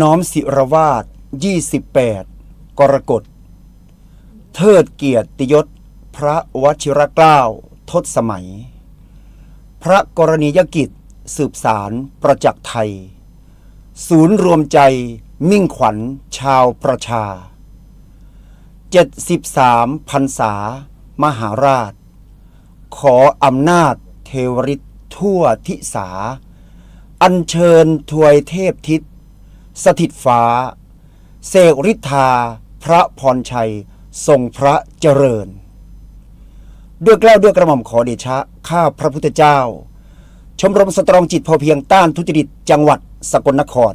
น้อมศิรวาส28 กรกฎ เทิดเกียรติยศ พระวชิรเกล้า ทศสมัย พระกรณียกิจ สืบสารประจักษ์ไทย ศูนย์รวมใจมิ่งขวัญชาวประชา 73 พรรษามหาราช ขออำนาจเทวฤทธิ์ทั่วทิสา อัญเชิญถวยเทพทิศ สถิตฟ้า เสกฤทธา พระพรชัย ทรงพระเจริญ ด้วยเกล้าวด้วยกระหม่อมขอเดชะ ข้าพระพุทธเจ้า ชมรมสตรองจิตพอเพียงต้านทุจริตจังหวัดสกลนคร